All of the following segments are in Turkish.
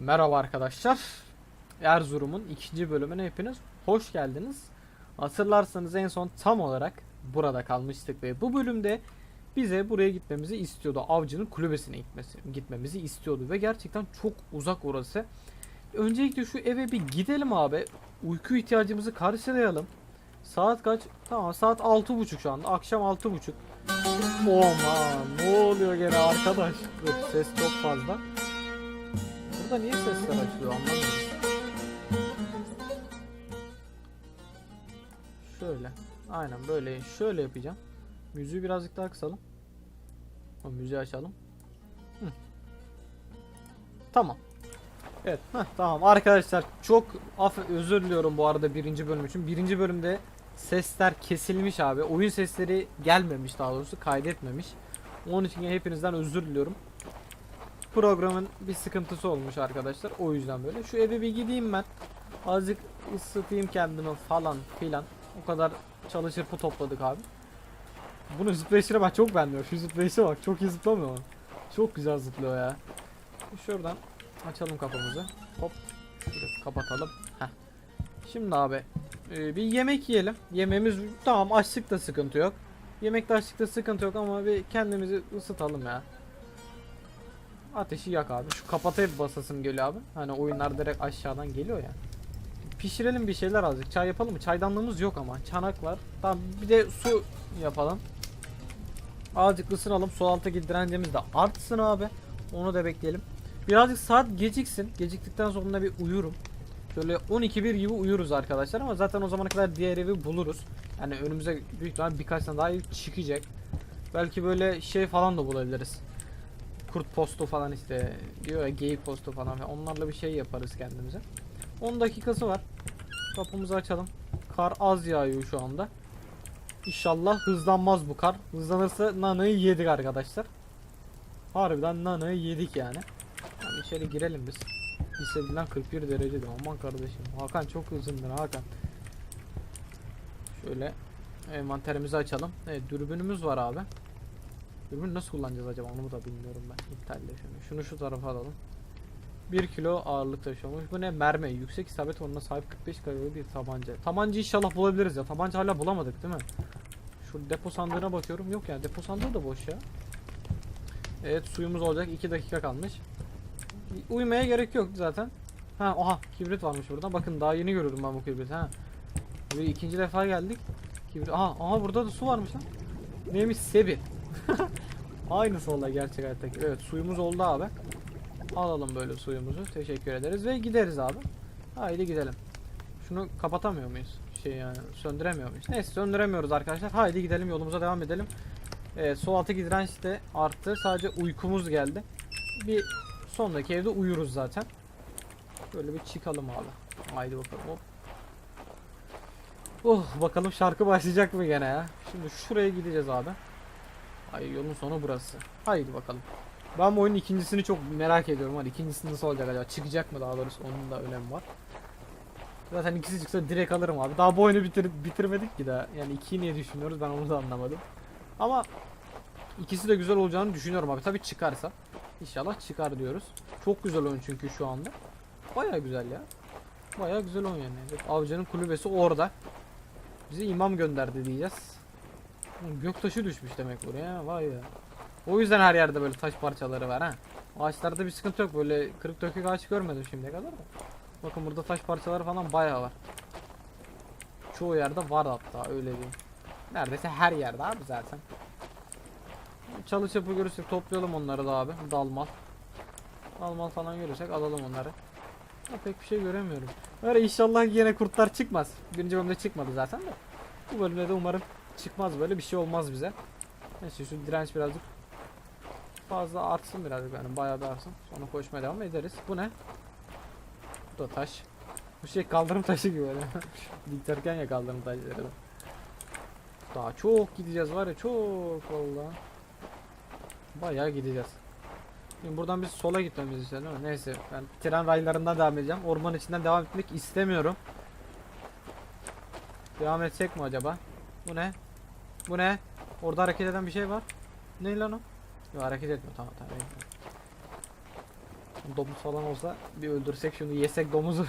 Merhaba arkadaşlar. Erzurum'un ikinci bölümüne hepiniz hoş geldiniz. Hatırlarsanız en son tam olarak burada kalmıştık ve bu bölümde bize buraya gitmemizi istiyordu. Avcının kulübesine gitmesi, gitmemizi istiyordu ve gerçekten çok uzak orası. Öncelikle şu eve bir gidelim abi. Uyku ihtiyacımızı karşılayalım. Saat kaç? Tamam saat 6.30 şu anda. Akşam 6.30. Aman ne oluyor gene arkadaş? Ses çok fazla. Burada niye sesler açılıyor anlamıyorum. Şöyle. Aynen böyle. Şöyle yapacağım. Müziği birazcık daha kısalım. O müziği açalım. Hı. Tamam. Evet. heh, tamam arkadaşlar çok af özür diliyorum bu arada birinci bölüm için. Birinci bölümde sesler kesilmiş abi. Oyun sesleri gelmemiş daha doğrusu kaydetmemiş. Onun için hepinizden özür diliyorum programın bir sıkıntısı olmuş arkadaşlar. O yüzden böyle. Şu eve bir gideyim ben. Azıcık ısıtayım kendimi falan filan. O kadar çalışır bu topladık abi. Bunu zıplayışına bak çok beğenmiyor. Şu zıplayışa bak çok iyi zıplamıyor mu? Çok güzel zıplıyor ya. Şuradan açalım kapımızı. Hop. Şurayı kapatalım. Heh. Şimdi abi e, bir yemek yiyelim. Yemeğimiz tamam açlık da sıkıntı yok. Yemekte açlık da sıkıntı yok ama bir kendimizi ısıtalım ya. Ateşi yak abi. Şu kapata hep basasım geliyor abi. Hani oyunlar direkt aşağıdan geliyor ya. Pişirelim bir şeyler azıcık. Çay yapalım mı? Çaydanlığımız yok ama. Çanak var. Tamam bir de su yapalım. Azıcık ısınalım. Su alttaki direncimiz de artsın abi. Onu da bekleyelim. Birazcık saat geciksin. Geciktikten sonra bir uyurum. Şöyle 12-1 gibi uyuruz arkadaşlar ama zaten o zamana kadar diğer evi buluruz. Yani önümüze büyük ihtimalle birkaç tane daha ev çıkacak. Belki böyle şey falan da bulabiliriz kurt postu falan işte diyor ya geyik postu falan ve onlarla bir şey yaparız kendimize. 10 dakikası var. Kapımızı açalım. Kar az yağıyor şu anda. İnşallah hızlanmaz bu kar. Hızlanırsa nanayı yedik arkadaşlar. Harbiden nanayı yedik yani. yani içeri girelim biz. Hissedilen 41 derecede. Aman kardeşim. Hakan çok hızlıdır Hakan. Şöyle envanterimizi açalım. Evet dürbünümüz var abi. Dürbünü nasıl kullanacağız acaba onu da bilmiyorum ben. İptalle şunu. Şunu şu tarafa alalım. 1 kilo ağırlık taşıyormuş. Bu ne? Mermi. Yüksek isabet oranına sahip 45 kalori bir tabanca. Tabanca inşallah bulabiliriz ya. Tabanca hala bulamadık değil mi? Şu depo sandığına bakıyorum. Yok ya depo sandığı da boş ya. Evet suyumuz olacak. 2 dakika kalmış. Uyumaya gerek yok zaten. Ha oha kibrit varmış burada. Bakın daha yeni görüyordum ben bu kibriti ha. Böyle ikinci defa geldik. Kibrit. Aha, aha burada da su varmış lan. Neymiş? Sebi. Aynısı olay gerçek hayattaki. Evet suyumuz oldu abi. Alalım böyle suyumuzu. Teşekkür ederiz ve gideriz abi. Haydi gidelim. Şunu kapatamıyor muyuz? Şey yani söndüremiyor muyuz? Neyse söndüremiyoruz arkadaşlar. Haydi gidelim yolumuza devam edelim. Evet sol alttaki direnç de arttı. Sadece uykumuz geldi. Bir sondaki evde uyuruz zaten. Böyle bir çıkalım abi. Haydi bakalım hop. Oh bakalım şarkı başlayacak mı gene ya? Şimdi şuraya gideceğiz abi. Ay yolun sonu burası. Haydi bakalım. Ben bu oyunun ikincisini çok merak ediyorum. Hadi ikincisi nasıl olacak acaba? Çıkacak mı daha doğrusu? Onun da önemi var. Zaten ikisi çıksa direkt alırım abi. Daha bu oyunu bitir bitirmedik ki daha. Yani ikiyi niye düşünüyoruz ben onu da anlamadım. Ama ikisi de güzel olacağını düşünüyorum abi. Tabii çıkarsa. İnşallah çıkar diyoruz. Çok güzel oyun çünkü şu anda. Baya güzel ya. Baya güzel oyun yani. Avcı'nın kulübesi orada. Bizi imam gönderdi diyeceğiz. Göktaşı düşmüş demek buraya. Vay ya. O yüzden her yerde böyle taş parçaları var ha. Ağaçlarda bir sıkıntı yok. Böyle kırık dökük ağaç görmedim şimdiye kadar da. Bakın burada taş parçaları falan bayağı var. Çoğu yerde var hatta öyle diyeyim. Neredeyse her yerde abi zaten. Çalı çapı görürsek toplayalım onları da abi. Dalmal. Dalmal falan görürsek alalım onları. Ya pek bir şey göremiyorum. Öyle inşallah yine kurtlar çıkmaz. Birinci bölümde çıkmadı zaten de. Bu bölümde de umarım çıkmaz böyle bir şey olmaz bize. Neyse şu direnç birazcık fazla artsın birazcık yani bayağı bir artsın. Sonra koşmaya devam ederiz. Bu ne? Bu da taş. Bu şey kaldırım taşı gibi böyle. Dikterken ya kaldırım taşları da. Daha çok gideceğiz var ya çok valla. Bayağı gideceğiz. Şimdi buradan biz sola gitmemiz istiyor değil mi? Neyse ben tren raylarından devam edeceğim. Orman içinden devam etmek istemiyorum. Devam etsek mi acaba? Bu ne? Bu ne? Orada hareket eden bir şey var. Ne lan o? Yok hareket etmiyor. Tamam tamam. Domuz falan olsa bir öldürsek şunu yesek domuzu.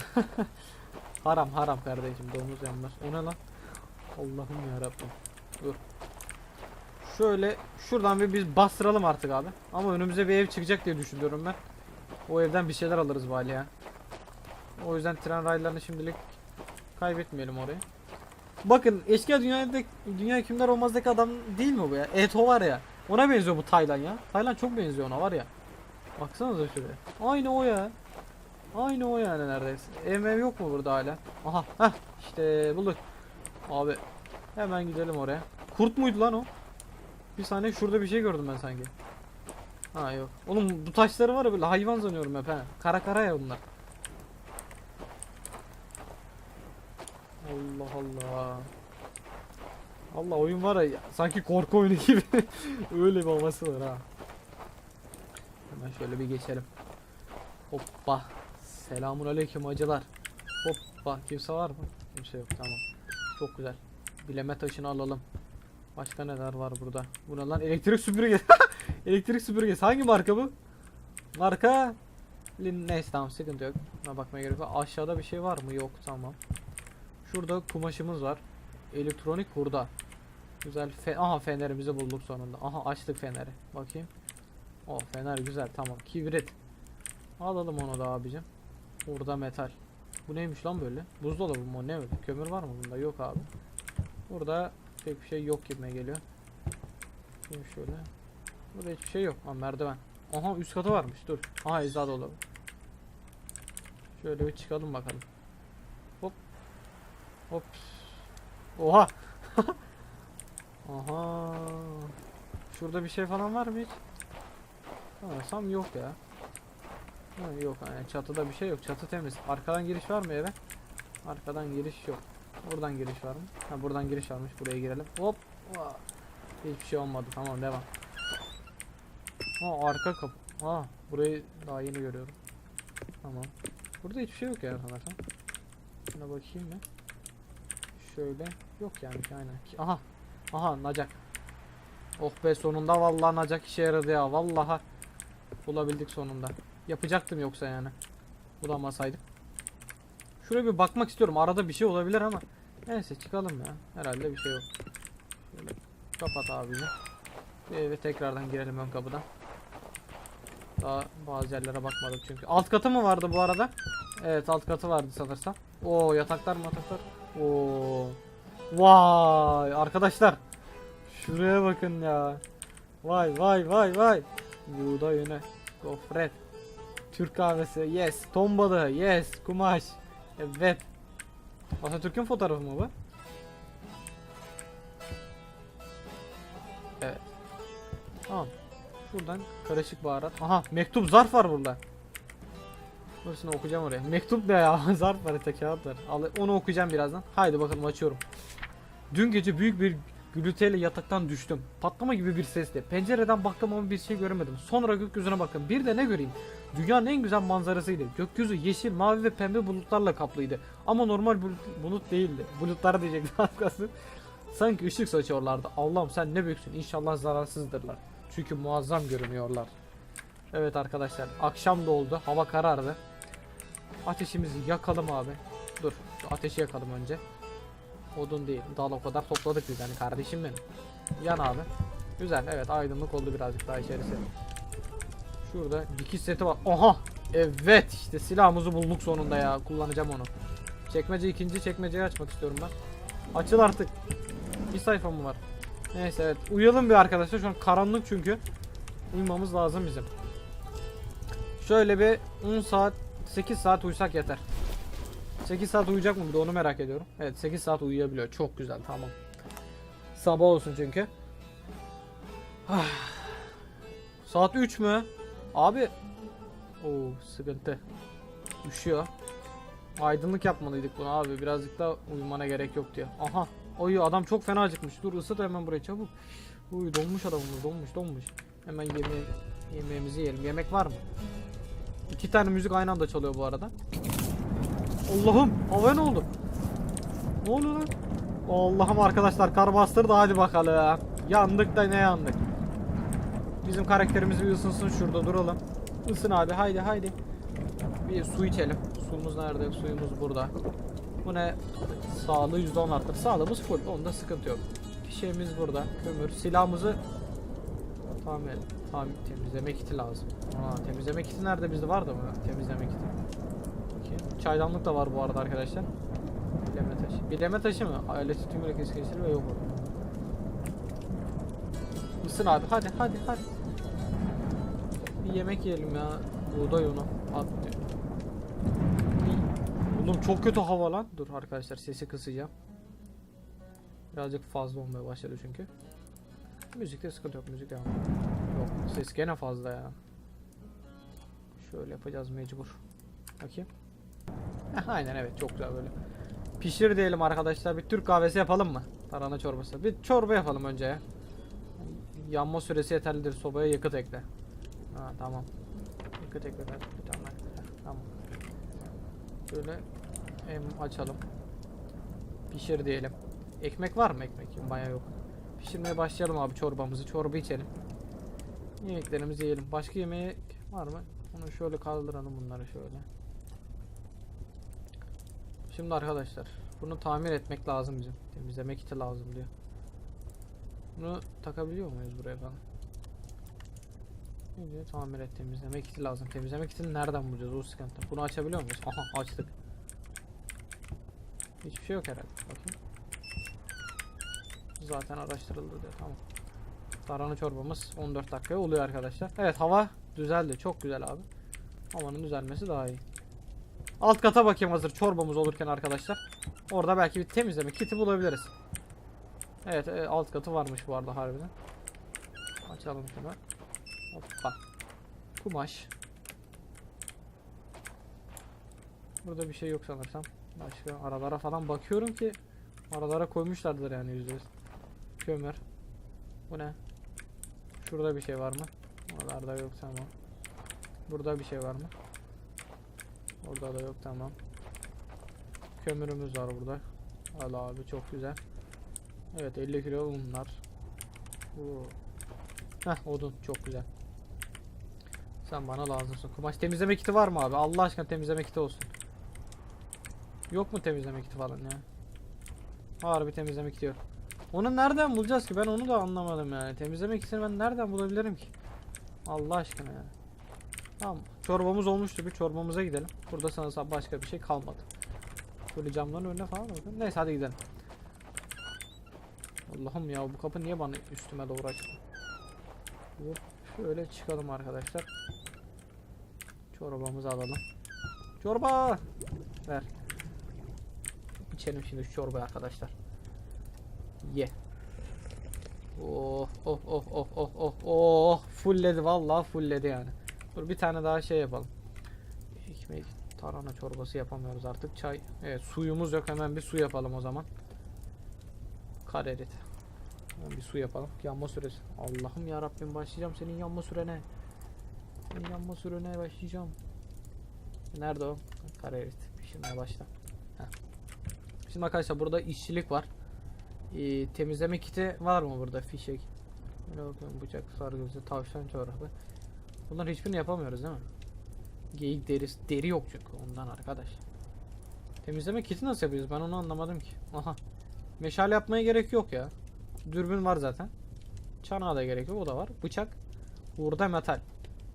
haram haram kardeşim domuz yanlar. O ne lan? Allah'ım ya Rabbim. Dur. Şöyle şuradan bir biz bastıralım artık abi. Ama önümüze bir ev çıkacak diye düşünüyorum ben. O evden bir şeyler alırız bari ya. O yüzden tren raylarını şimdilik kaybetmeyelim orayı. Bakın eşkıya dünyada dünya hükümdar olmazdaki adam değil mi bu ya? Eto var ya. Ona benziyor bu Taylan ya. Taylan çok benziyor ona var ya. Baksanıza şuraya. Aynı o ya. Aynı o yani neredeyse. Ev yok mu burada hala? Aha heh işte bulduk. Abi hemen gidelim oraya. Kurt muydu lan o? Bir saniye şurada bir şey gördüm ben sanki. Ha yok. Oğlum bu taşları var ya böyle hayvan sanıyorum hep he. Kara kara ya bunlar. Allah Allah. Allah oyun var ya sanki korku oyunu gibi. Öyle bir havası var ha. Hemen şöyle bir geçelim. Hoppa. Selamun aleyküm acılar. Hoppa. Kimse var mı? Kimse yok tamam. Çok güzel. Bileme taşını alalım. Başka neler var burada? Bu ne lan? Elektrik süpürgesi. Elektrik süpürgesi. Hangi marka bu? Marka neyse tamam sıkıntı yok. Buna bakmaya gerek yok. Aşağıda bir şey var mı? Yok tamam. Şurada kumaşımız var. Elektronik hurda. Güzel. Fe Aha fenerimizi bulduk sonunda. Aha açtık feneri. Bakayım. O fener güzel tamam. Kibrit. Alalım onu da abicim. Hurda metal. Bu neymiş lan böyle? Buzdolabı mı ne öyle? Kömür var mı bunda? Yok abi. Burada pek bir şey yok gibime geliyor. Şimdi şöyle. Burada hiçbir şey yok. Ha merdiven. Aha üst katı varmış. Dur. Aha eczacı dolabı. Şöyle bir çıkalım bakalım. Hop. Oha. Aha. Şurada bir şey falan var mı hiç? Sanırsam yok ya. Ha, yok yani çatıda bir şey yok. Çatı temiz. Arkadan giriş var mı eve? Arkadan giriş yok. Buradan giriş var mı? Ha buradan giriş varmış. Buraya girelim. Hop. Vaa. Hiçbir şey olmadı. Tamam devam. Ha arka kapı. Ha burayı daha yeni görüyorum. Tamam. Burada hiçbir şey yok ya sanırsam. Şuna bakayım mı? Şöyle. Yok yani aynen. Aha. Aha nacak. Oh be sonunda vallahi nacak işe yaradı ya. Vallahi bulabildik sonunda. Yapacaktım yoksa yani. Bulamasaydık. Şuraya bir bakmak istiyorum. Arada bir şey olabilir ama. Neyse çıkalım ya. Herhalde bir şey yok. Şöyle kapat abicim. Bir eve tekrardan girelim ön kapıdan. Daha bazı yerlere bakmadık çünkü. Alt katı mı vardı bu arada? Evet alt katı vardı sanırsam. Oo yataklar mataklar. Oo. Vay arkadaşlar. Şuraya bakın ya. Vay vay vay vay. Buğday yöne. Gofret. Türk kahvesi. Yes. Ton. Yes. Kumaş. Evet. Atatürk'ün fotoğrafı mı bu? Evet. Tamam. Şuradan karışık baharat. Aha mektup zarf var burada. Burasını okuyacağım oraya. Mektup ne ya? zarf var işte kağıt var. Al, onu okuyacağım birazdan. Haydi bakalım açıyorum. Dün gece büyük bir gürültüyle yataktan düştüm. Patlama gibi bir sesle. Pencereden baktım ama bir şey göremedim. Sonra gökyüzüne baktım. Bir de ne göreyim? Dünyanın en güzel manzarasıydı. Gökyüzü yeşil, mavi ve pembe bulutlarla kaplıydı. Ama normal bulut, bulut değildi. Bulutlar diyecektim az kalsın. Sanki ışık saçıyorlardı. Allah'ım sen ne büyüksün. İnşallah zararsızdırlar. Çünkü muazzam görünüyorlar. Evet arkadaşlar akşam da oldu. Hava karardı. Ateşimizi yakalım abi. Dur şu ateşi yakalım önce. Odun değil. Dal o kadar topladık biz hani kardeşim benim. Yan abi. Güzel evet aydınlık oldu birazcık daha içerisi. Şurada dikiş seti var. Oha! Evet işte silahımızı bulduk sonunda ya. Kullanacağım onu. Çekmece ikinci çekmeceyi açmak istiyorum ben. Açıl artık. Bir sayfa mı var? Neyse evet. Uyuyalım bir arkadaşlar. Şu an karanlık çünkü. Uyumamız lazım bizim. Şöyle bir 10 saat 8 saat uyusak yeter. 8 saat uyuyacak mı bir de onu merak ediyorum. Evet 8 saat uyuyabiliyor. Çok güzel tamam. Sabah olsun çünkü. Ah. saat 3 mü? Abi. Oo sıkıntı. Üşüyor. Aydınlık yapmalıydık bunu abi. Birazcık daha uyumana gerek yok diyor. Aha. Oy adam çok fena acıkmış. Dur ısıt hemen burayı çabuk. Uy donmuş adamımız donmuş donmuş. Hemen yemeği, yemeğimizi yiyelim. Yemek var mı? İki tane müzik aynı anda çalıyor bu arada. Allah'ım havaya ne oldu? Ne oluyor lan? Allah'ım arkadaşlar kar bastırdı hadi bakalım. Yandık da ne yandık. Bizim karakterimiz bir ısınsın şurada duralım. Isın abi haydi haydi. Bir su içelim. Suyumuz nerede? Suyumuz burada. Bu ne? Sağlığı %10 arttır. Sağlığımız full. Onda sıkıntı yok. Fişeğimiz burada. Kömür. Silahımızı tamam tamam temizleme kiti lazım. Aa, temizleme kiti nerede bizde vardı mı? Temizleme kiti. Bakayım. Çaydanlık da var bu arada arkadaşlar. Bileme taşı. Bileme taşı mı? Ailesi tüm ülkesi geçirir ve yok olur. Isın abi hadi hadi hadi. Bir yemek yiyelim ya. Buğday unu. At diyor. Oğlum çok kötü hava lan. Dur arkadaşlar sesi kısacağım. Birazcık fazla olmaya başladı çünkü. Müzikte sıkıntı yok. Müzik devam. Yok ses gene fazla ya. Şöyle yapacağız mecbur. Bakayım. Aynen evet çok güzel böyle. Pişir diyelim arkadaşlar. Bir Türk kahvesi yapalım mı? Tarhana çorbası. Bir çorba yapalım önce ya. Yanma süresi yeterlidir. Sobaya yakıt ekle. Ha tamam. Yakıt ekle. Bir tane. Tamam. Şöyle hem açalım. Pişir diyelim. Ekmek var mı ekmek? Baya yok. Pişirmeye başlayalım abi çorbamızı. Çorba içelim. Yemeklerimizi yiyelim. Başka yemeği var mı? Onu şöyle kaldıralım bunları şöyle. Şimdi arkadaşlar bunu tamir etmek lazım bizim. Temizleme kiti lazım diyor. Bunu takabiliyor muyuz buraya falan? Ne? Tamir et temizleme kiti lazım. Temizleme kitini nereden bulacağız? O sıkıntı. Bunu açabiliyor muyuz? Aha açtık. Hiçbir şey yok herhalde. Bakayım. Zaten araştırıldı diyor. Tamam. Tarhana çorbamız 14 dakikaya oluyor arkadaşlar. Evet hava düzeldi. Çok güzel abi. Havanın düzelmesi daha iyi. Alt kata bakayım hazır çorbamız olurken arkadaşlar. Orada belki bir temizleme kiti bulabiliriz. Evet, e, alt katı varmış bu arada harbiden. Açalım şunu. Hoppa. Kumaş. Burada bir şey yok sanırsam. Başka aralara falan bakıyorum ki aralara koymuşlardır yani yüzde yüz. Kömür. Bu ne? Şurada bir şey var mı? Oralarda yok tamam. Burada bir şey var mı? Orada da yok tamam. Kömürümüz var burada. Al abi çok güzel. Evet 50 kilo unlar. Bu. Heh odun çok güzel. Sen bana lazımsın. Kumaş temizleme kiti var mı abi? Allah aşkına temizleme kiti olsun. Yok mu temizleme kiti falan ya? Harbi temizleme kiti yok. Onu nereden bulacağız ki? Ben onu da anlamadım yani. Temizleme kitini ben nereden bulabilirim ki? Allah aşkına ya. Tamam. Çorbamız olmuştu. Bir çorbamıza gidelim. Burada sanırsam başka bir şey kalmadı. Böyle camların önüne falan bakın. Neyse hadi gidelim. Allah'ım ya bu kapı niye bana üstüme doğru? Hop, Şöyle çıkalım arkadaşlar. Çorbamızı alalım. Çorba! Ver. İçelim şimdi şu çorbayı arkadaşlar. Ye. Oh oh oh oh oh oh oh fullledi vallahi fullledi yani. Dur bir tane daha şey yapalım. Ekmek tarhana çorbası yapamıyoruz artık. Çay. Evet suyumuz yok hemen bir su yapalım o zaman. Karerit. Hemen bir su yapalım. Yanma süresi. Allah'ım ya Rabbim başlayacağım senin yanma sürene. Senin yanma sürene başlayacağım. Nerede o? Karerit. Pişirmeye başla. Heh. Şimdi arkadaşlar burada işçilik var. Ee, temizleme kiti var mı burada? Fişek. Bakıyorum bıçak, sargısı, tavşan çorabı. Bunların hiçbirini yapamıyoruz değil mi? Geyik derisi. Deri yok çünkü ondan arkadaş. Temizleme kiti nasıl yapıyoruz? Ben onu anlamadım ki. Aha. Meşale yapmaya gerek yok ya. Dürbün var zaten. Çanağa da gerek yok. O da var. Bıçak. Hurda metal.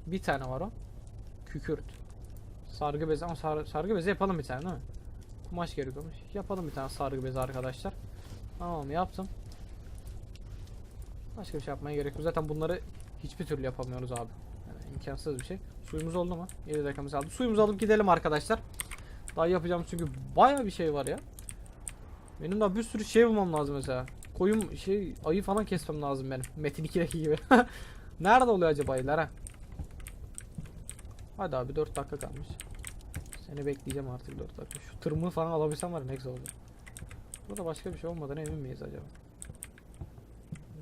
Bir tane var o. Kükürt. Sargı bezi. Ama sar- sargı bezi yapalım bir tane değil mi? Kumaş gerekiyormuş. Yapalım bir tane sargı bezi arkadaşlar. Tamam yaptım. Başka bir şey yapmaya gerek yok. Zaten bunları hiçbir türlü yapamıyoruz abi. Yani imkansız bir şey. Suyumuz oldu mu? 7 dakikamız aldı. Suyumuzu alıp gidelim arkadaşlar. Daha yapacağım çünkü baya bir şey var ya. Benim daha bir sürü şey bulmam lazım mesela. Koyun şey ayı falan kesmem lazım benim. Metin 2'deki gibi. Nerede oluyor acaba ayılar ha? Hadi abi 4 dakika kalmış. Seni bekleyeceğim artık 4 dakika. Şu tırmığı falan alabilsem var ne güzel olacak. Burada başka bir şey olmadan emin miyiz acaba?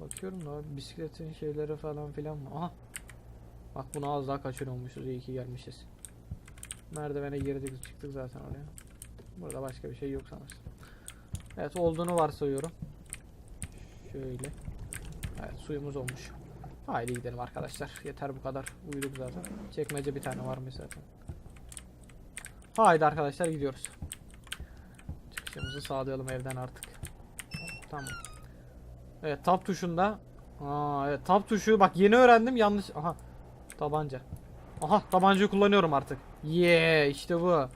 Bakıyorum da bisikletin şeyleri falan filan mı? Aha. Bak bunu az daha kaçırıyormuşuz. İyi ki gelmişiz. Merdivene girdik çıktık zaten oraya. Burada başka bir şey yok sanırsam. Evet olduğunu varsayıyorum. Şöyle. Evet suyumuz olmuş. Haydi gidelim arkadaşlar. Yeter bu kadar. Uyuduk zaten. Çekmece bir tane varmış zaten. Haydi arkadaşlar gidiyoruz. Çıkışımızı sağlayalım evden artık. Tamam. Evet tab tuşunda. Aa evet tab tuşu bak yeni öğrendim yanlış. Aha tabanca. Aha tabancayı kullanıyorum artık. Yeah işte bu.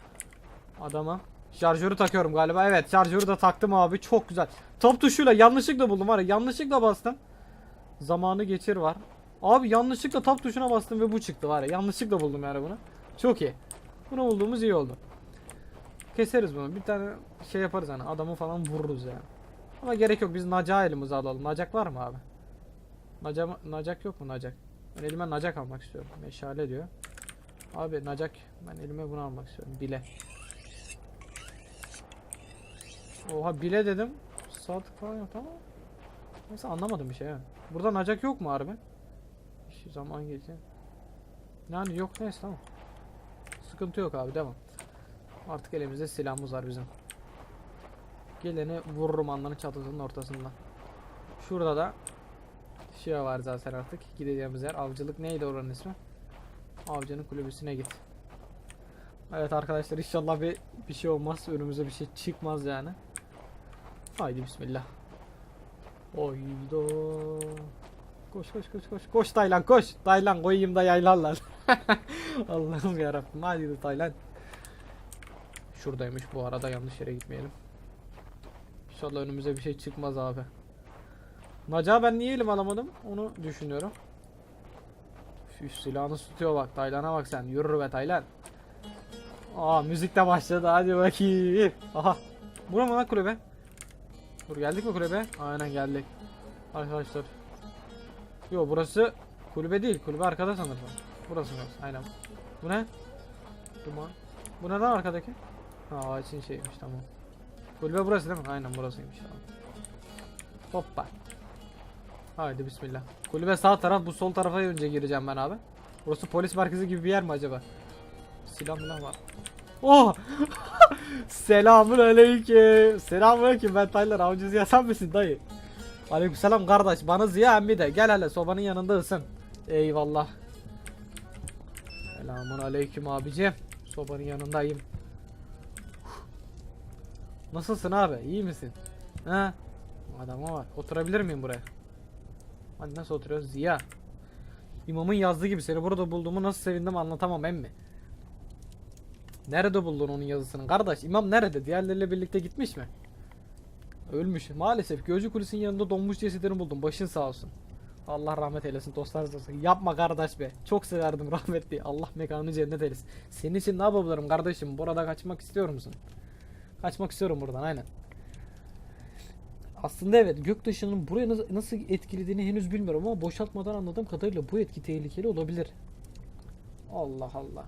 Adama. Şarjörü takıyorum galiba. Evet şarjörü de taktım abi. Çok güzel. Tab tuşuyla yanlışlıkla buldum var ya. Yanlışlıkla bastım. Zamanı geçir var. Abi yanlışlıkla tab tuşuna bastım ve bu çıktı var ya. Yanlışlıkla buldum yani bunu. Çok iyi. Bunu bulduğumuz iyi oldu. Keseriz bunu. Bir tane şey yaparız hani. Adamı falan vururuz yani. Ama gerek yok. Biz nacağı elimize alalım. Nacak var mı abi? Naca, nacak yok mu nacak? Ben elime nacak almak istiyorum. Meşale diyor. Abi nacak. Ben elime bunu almak istiyorum. Bile. Oha bile dedim. Sadık falan yok tamam. Neyse anlamadım bir şey. Burada nacak yok mu harbi? Şu zaman geçti. Yani yok neyse tamam. Sıkıntı yok abi devam. Artık elimizde silahımız var bizim. Geleni vururum anların çatısının ortasından. Şurada da şey var zaten artık. Gideceğimiz yer. Avcılık neydi oranın ismi? Avcının kulübüsüne git. Evet arkadaşlar inşallah bir bir şey olmaz. Önümüze bir şey çıkmaz yani. Haydi bismillah. Oydo. Koş koş koş koş. Koş Taylan koş. Taylan koyayım da yaylarlar. Allah'ım yarabbim. Hadi Taylan. Şuradaymış bu arada yanlış yere gitmeyelim. İnşallah önümüze bir şey çıkmaz abi. Naca ben niye elim alamadım onu düşünüyorum. Üf, silahını tutuyor bak Taylan'a bak sen yürür be Taylan. Aa müzik de başladı hadi bakayım. Aha. Bura mı lan kulübe? Dur geldik mi kulübe? Aynen geldik. Arkadaşlar. Yo burası kulübe değil kulübe arkada sanırsam. Burası mı? Aynen. Bu ne? Duman. Bu neden arkadaki? Ha ağaçın şeymiş tamam. Kulübe burası değil mi? Aynen burasıymış tamam. Hoppa. Haydi bismillah. Kulübe sağ taraf bu sol tarafa önce gireceğim ben abi. Burası polis merkezi gibi bir yer mi acaba? Silah mı var? Oh! Selamun aleyküm. Selamun aleyküm ben Taylan avcı Ziya sen misin dayı? Aleykümselam kardeş bana Ziya emmi de gel hele sobanın yanında ısın. Eyvallah. Selamun aleyküm abicim. Sobanın yanındayım. Nasılsın abi? İyi misin? Ha? Adama bak. Oturabilir miyim buraya? Hadi nasıl oturuyoruz? Ziya. İmamın yazdığı gibi seni burada bulduğumu nasıl sevindim anlatamam emmi. Nerede buldun onun yazısını? Kardeş imam nerede? Diğerleriyle birlikte gitmiş mi? Ölmüş. Maalesef Gözcü Kulesi'nin yanında donmuş cesedini buldum. Başın sağ olsun. Allah rahmet eylesin dostlar olsun. Yapma kardeş be. Çok severdim rahmetli. Allah mekanını cennet eylesin. Senin için ne yapabilirim kardeşim? Burada kaçmak istiyor musun? Kaçmak istiyorum buradan aynen. Aslında evet göktaşının buraya nasıl, etkilediğini henüz bilmiyorum ama boşaltmadan anladığım kadarıyla bu etki tehlikeli olabilir. Allah Allah.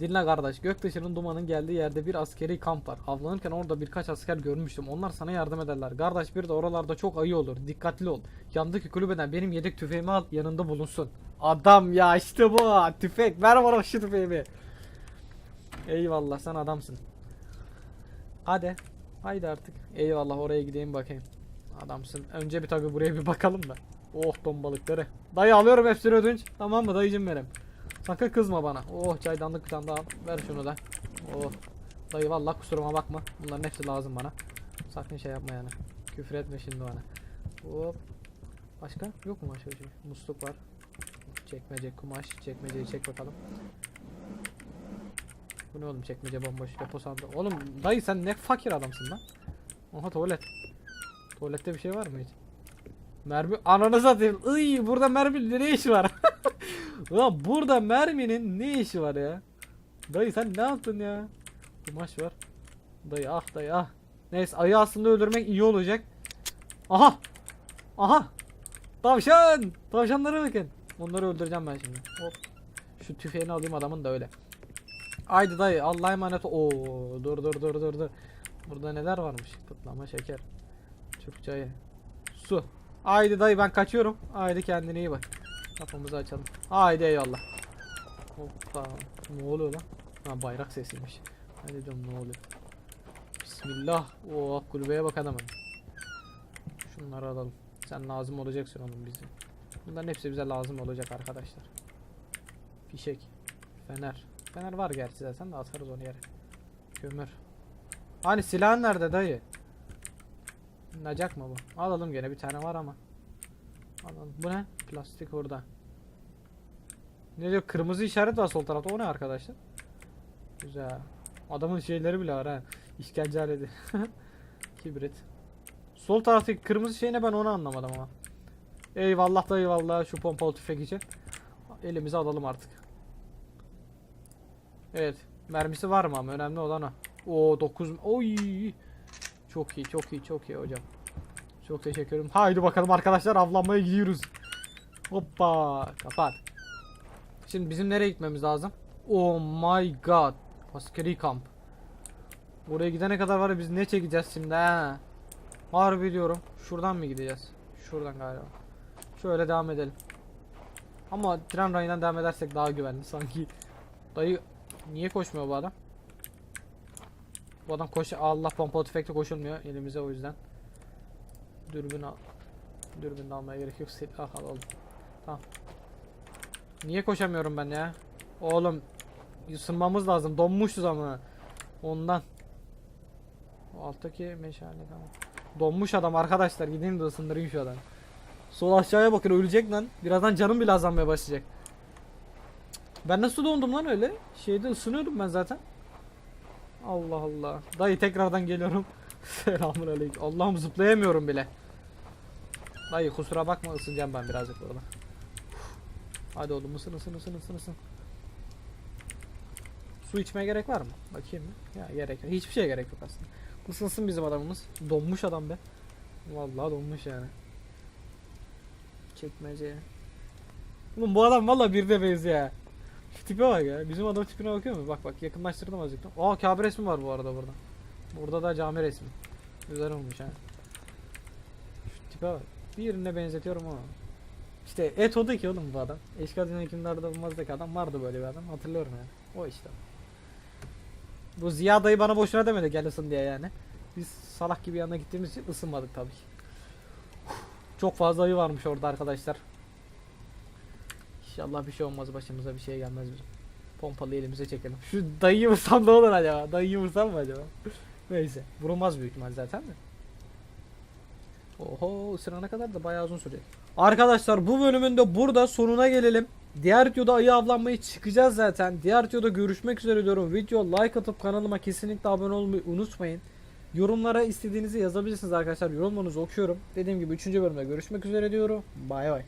Dinle kardeş. Göktaşı'nın dumanın geldiği yerde bir askeri kamp var. Avlanırken orada birkaç asker görmüştüm. Onlar sana yardım ederler. Kardeş bir de oralarda çok ayı olur. Dikkatli ol. Yandaki kulübeden benim yedek tüfeğimi al yanında bulunsun. Adam ya işte bu. Tüfek. Ver bana şu tüfeğimi. Eyvallah sen adamsın. Hadi. Haydi artık. Eyvallah oraya gideyim bakayım. Adamsın. Önce bir tabi buraya bir bakalım da. Oh ton balıkları. Dayı alıyorum hepsini ödünç. Tamam mı dayıcım benim. Sakın kızma bana. Oh çaydanlık bir tane daha al. Ver şunu da. Oh. Dayı vallahi kusuruma bakma. Bunların hepsi lazım bana. Sakın şey yapma yani. Küfür etme şimdi bana. Hop. Başka? Yok mu başka bir şey? Musluk var. Çekmece, kumaş. Çekmeceyi çek bakalım. Bu ne oğlum çekmece bomboş. Depo sandığı. Oğlum dayı sen ne fakir adamsın lan. Oha tuvalet. Tuvalette bir şey var mı hiç? Mermi ananı satayım. Iy burada mermi ne işi var? Ulan burada merminin ne işi var ya? Dayı sen ne yaptın ya? Kumaş var. Dayı ah dayı ah. Neyse ayı aslında öldürmek iyi olacak. Aha. Aha. Tavşan. Tavşanlara bakın. Onları öldüreceğim ben şimdi. Hop. Şu tüfeğini alayım adamın da öyle. Haydi dayı Allah'a emanet. Oo dur dur dur dur dur. Burada neler varmış? Kıtlama şeker. Türk. Su. Haydi dayı ben kaçıyorum. Haydi kendine iyi bak. Kapımızı açalım. Haydi eyvallah. Hoppa. Ne oluyor lan? Ha bayrak sesiymiş. Hadi diyorum ne oluyor? Bismillah. Oh kulübeye bak adamın. Şunları alalım. Sen lazım olacaksın oğlum bize. Bunların hepsi bize lazım olacak arkadaşlar. Fişek. Fener. Fener var gerçi zaten de atarız onu yere. Kömür. Hani silahın nerede dayı? Nacak mı bu? Alalım gene bir tane var ama. Alalım. Bu ne? Plastik orada. Ne diyor? Kırmızı işaret var sol tarafta. O ne arkadaşlar? Güzel. Adamın şeyleri bile var ha. İşkence aleti. Kibrit. Sol taraftaki kırmızı şey ne ben onu anlamadım ama. Eyvallah da eyvallah şu pompalı tüfek için. Elimize alalım artık. Evet. Mermisi var mı ama önemli olan o. Oo 9. Oy. Çok iyi, çok iyi, çok iyi hocam. Çok teşekkür ederim. Haydi bakalım arkadaşlar avlanmaya gidiyoruz. Hoppa. Kapat. Şimdi bizim nereye gitmemiz lazım? Oh my god. Askeri kamp. Oraya gidene kadar var ya biz ne çekeceğiz şimdi ha? Harbi diyorum. Şuradan mı gideceğiz? Şuradan galiba. Şöyle devam edelim. Ama tren rayından devam edersek daha güvenli sanki. Dayı niye koşmuyor bu adam? Bu adam koş Allah pompalı tüfekle koşulmuyor elimize o yüzden. Dürbün al. Dürbün almaya gerek yok. Silah alalım. Tamam. Niye koşamıyorum ben ya? Oğlum ısınmamız lazım. Donmuşuz ama. Ondan. O alttaki meşale tamam. Donmuş adam arkadaşlar. Gideyim de ısındırayım şu adamı. Sol aşağıya bakın ölecek lan. Birazdan canım bile azalmaya başlayacak. Ben nasıl dondum lan öyle? Şeyde ısınıyordum ben zaten. Allah Allah. Dayı tekrardan geliyorum. Selamun aleyküm. Allah'ım zıplayamıyorum bile. Dayı kusura bakma ısınacağım ben birazcık orada. Hadi oğlum ısın ısın ısın ısın ısın. Su içmeye gerek var mı? Bakayım mı? Ya gerek yok. Hiçbir şeye gerek yok aslında. Isınsın bizim adamımız. Donmuş adam be. Vallahi donmuş yani. Çekmece. Oğlum bu adam valla bir de benziyor tipe bak ya. Bizim adam tipine bakıyor mu? Bak bak yakınlaştırdım azıcık. Aa Kabe resmi var bu arada burada. Burada da cami resmi. Güzel olmuş ha. Şu tipe bak. Birine benzetiyorum ama. İşte et odu ki oğlum bu adam. Eşkal yönetimlerde olmazdaki adam vardı böyle bir adam. Hatırlıyorum yani. O işte. Bu Ziya dayı bana boşuna demedi gel ısın diye yani. Biz salak gibi yanına gittiğimiz için ısınmadık tabii. Çok fazla ayı varmış orada arkadaşlar. İnşallah bir şey olmaz başımıza bir şey gelmez bizim. Pompalı elimize çekelim. Şu dayıyı vursam ne olur acaba? Dayıyı vursam mı acaba? Neyse. Vurulmaz büyük ihtimal zaten de. Oho ısırana kadar da bayağı uzun sürecek. Arkadaşlar bu bölümün de burada sonuna gelelim. Diğer videoda ayı avlanmayı çıkacağız zaten. Diğer videoda görüşmek üzere diyorum. Video like atıp kanalıma kesinlikle abone olmayı unutmayın. Yorumlara istediğinizi yazabilirsiniz arkadaşlar. Yorumlarınızı okuyorum. Dediğim gibi 3. bölümde görüşmek üzere diyorum. Bay bay.